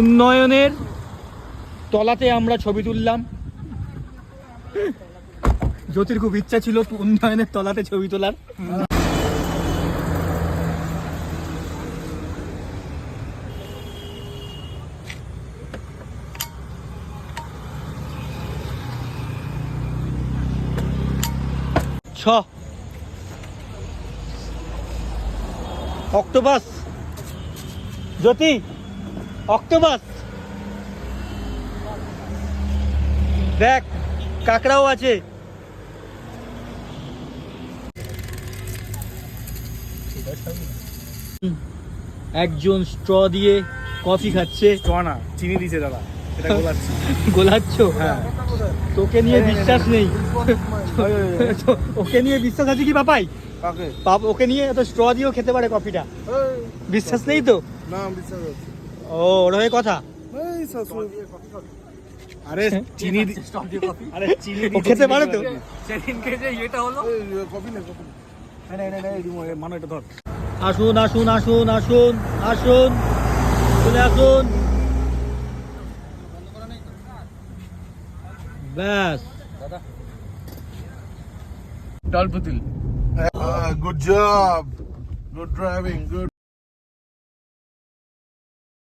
উন্নয়নের তলাতে আমরা ছবি তুললাম। জ্যোতির খুব ইচ্ছা ছিল উন্নয়নের তলাতে ছবি তোলার। ছ। অক্টোপাস। জ্যোতি। অক্টোপাস। দেখ কাকড়াও আছে। একজন স্ট্র দিয়ে কফি খাচ্ছে। না চিনি দিছে দাদা গোলাচ্ছ। হ্যাঁ। তোকে নিয়ে বিশ্বাস নেই। ওকে নিয়ে বিশ্বাস আছে কি পাপ ওকে নিয়ে তো স্ট্র দিয়েও খেতে পারে কফিটা। বিশ্বাস নেই তো? না বিশ্বাস ও ওর হয়ে কথা? এই আরে চিনি আরে চিনি ও খেতে পারে তো? সেদিনকে যে ইয়েটা হলো? না এটা ধর। আসুন আসুন আসুন আসুন আসুন। চলে আসুন। ব্যাস। ডল পুতুল good job. Good driving good